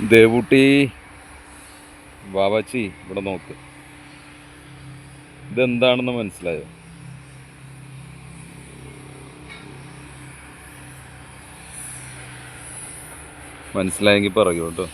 ദേവൂട്ടി ബാബാച്ചി ഇവിടെ നോക്ക്. ഇതെന്താണെന്ന് മനസ്സിലായോ? മനസ്സിലായെങ്കിൽ പറയൂ കേട്ടോ.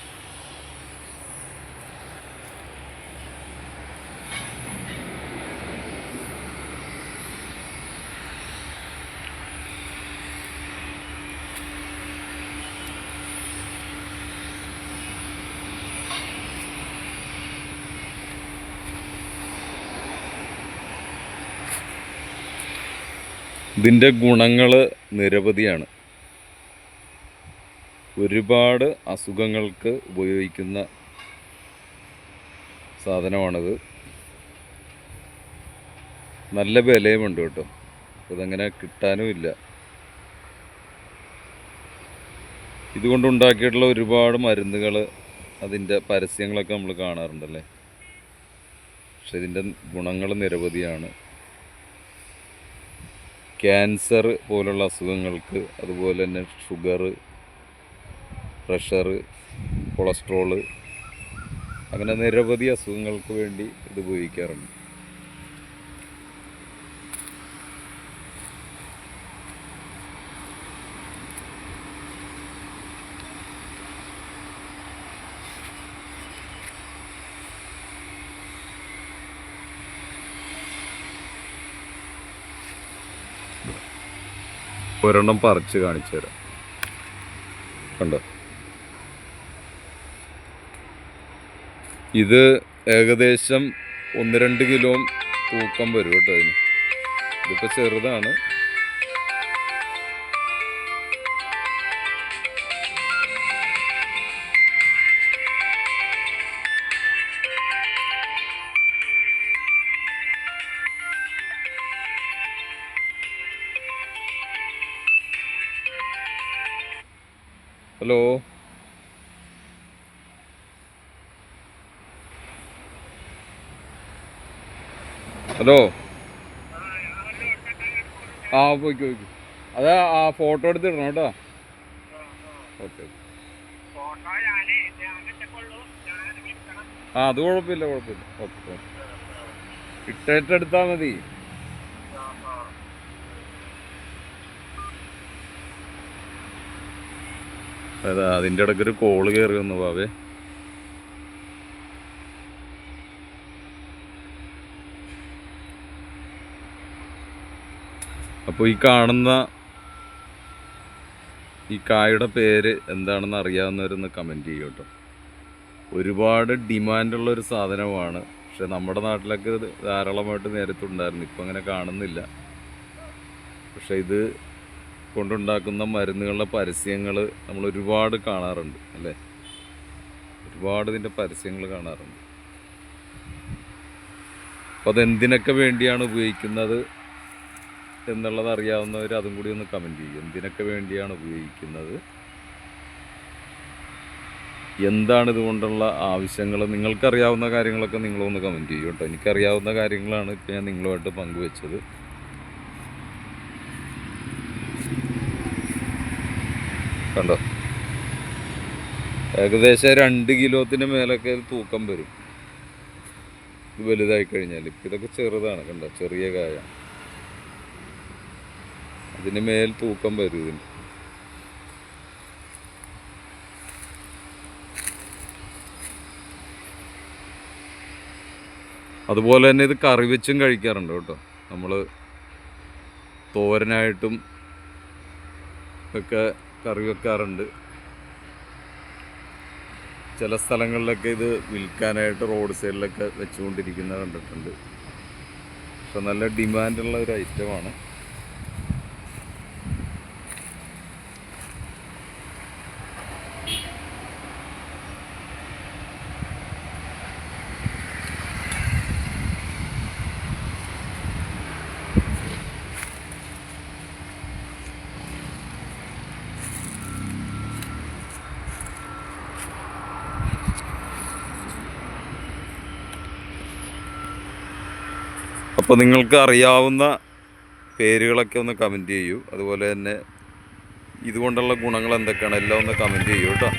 ഇതിന്റെ ഗുണങ്ങൾ നിരവധിയാണ്. ഒരുപാട് അസുഖങ്ങൾക്ക് ഉപയോഗിക്കുന്ന സാധനമാണിത്. നല്ല വിലയുമുണ്ട് കേട്ടോ. ഇതങ്ങനെ കിട്ടാനും ഇല്ല. ഇതുകൊണ്ടുണ്ടാക്കിയിട്ടുള്ള ഒരുപാട് മരുന്നുകൾ അതിന്റെ പരസ്യങ്ങളൊക്കെ നമ്മൾ കാണാറുണ്ടല്ലേ? പക്ഷെ ഇതിന്റെ ഗുണങ്ങൾ നിരവധിയാണ്. ക്യാൻസർ പോലുള്ള അസുഖങ്ങൾക്ക് അതുപോലെ തന്നെ ഷുഗർ പ്രഷർ കൊളസ്ട്രോൾ അങ്ങനെ നിരവധി അസുഖങ്ങൾക്ക് വേണ്ടി ഇത് ഉപയോഗിക്കാറുണ്ട്. ഒരെണ്ണം പറിച്ച് കാണിച്ചു തരാം. കണ്ടോ? ഇത് ഏകദേശം ഒന്ന് രണ്ട് കിലോ തൂക്കം വരും കേട്ടോ അതിന് ഇതിപ്പോൾ ചെറുതാണ്. ഹലോ. ഹലോ. ആ പോയിക്കോ പോയിക്കോ അത് ആ ഫോട്ടോ എടുത്തിടണം കേട്ടോ. ഓക്കെ ആ അത് കുഴപ്പമില്ല കുഴപ്പമില്ല. Okay okay. ഇട്ടേറ്റെടുത്താൽ മതി. അതാ അതിന്റെ ഇടയ്ക്ക് ഒരു കോൾ കയറി വന്നു ബാബേ അപ്പോൾ ഈ കാണുന്ന ഈ കായുടെ പേര് എന്താണെന്ന് അറിയാവുന്നവരൊന്ന് കമന്റ് ചെയ്യും കേട്ടോ. ഒരുപാട് ഡിമാൻഡുള്ള ഒരു സാധനമാണ്. പക്ഷെ നമ്മുടെ നാട്ടിലൊക്കെ ധാരാളമായിട്ട് നേരത്തെ ഉണ്ടായിരുന്നു. ഇപ്പം അങ്ങനെ കാണുന്നില്ല. പക്ഷെ ഇത് കൊണ്ടുണ്ടാക്കുന്ന മരുന്നുകളുടെ പരസ്യങ്ങൾ നമ്മൾ ഒരുപാട് കാണാറുണ്ട് അല്ലേ? ഒരുപാട് ഇതിന്റെ പരസ്യങ്ങൾ കാണാറുണ്ട്. അപ്പോൾ അതെന്തിനൊക്കെ വേണ്ടിയാണ് ഉപയോഗിക്കുന്നത് എന്നുള്ളത് അറിയാവുന്നവർ അതും കൂടി ഒന്ന് കമന്റ് ചെയ്യും. എന്തിനൊക്കെ വേണ്ടിയാണ് ഉപയോഗിക്കുന്നത്? എന്താണ് ഇതുകൊണ്ടുള്ള ആവശ്യങ്ങൾ നിങ്ങൾക്കറിയാവുന്ന കാര്യങ്ങളൊക്കെ നിങ്ങളൊന്ന് കമന്റ് ചെയ്യും കേട്ടോ. എനിക്കറിയാവുന്ന കാര്യങ്ങളാണ് ഇപ്പോൾ ഞാൻ നിങ്ങളുമായിട്ട് പങ്കുവെച്ചത്. കണ്ടോ? ഏകദേശം രണ്ട് കിലോത്തിന് മേലൊക്കെ തൂക്കം വരും. വലുതായി കഴിഞ്ഞാൽ ഇപ്പം ഇതൊക്കെ ചെറുതാണ് കണ്ടോ? ചെറിയ കായ. അതിന് മേൽ തൂക്കം വരും ഇതിന്. അതുപോലെ തന്നെ ഇത് കറി വെച്ചും കഴിക്കാറുണ്ട് കേട്ടോ. നമ്മൾ തോരനായിട്ടും ഒക്കെ കറി വെക്കാറുണ്ട്. ചില സ്ഥലങ്ങളിലൊക്കെ ഇത് വിൽക്കാനായിട്ട് റോഡ് സൈഡിലൊക്കെ വെച്ചുകൊണ്ടിരിക്കുന്നത് കണ്ടിട്ടുണ്ട്. പക്ഷെ നല്ല ഡിമാൻഡുള്ള ഒരു ഐറ്റമാണ്. അപ്പോൾ നിങ്ങൾക്ക് അറിയാവുന്ന പേരുകളൊക്കെ ഒന്ന് കമന്റ് ചെയ്യൂ. അതുപോലെ തന്നെ ഇതുകൊണ്ടുള്ള ഗുണങ്ങൾ എന്തൊക്കെയാണ് എല്ലാം ഒന്ന് കമന്റ് ചെയ്യൂ കേട്ടോ.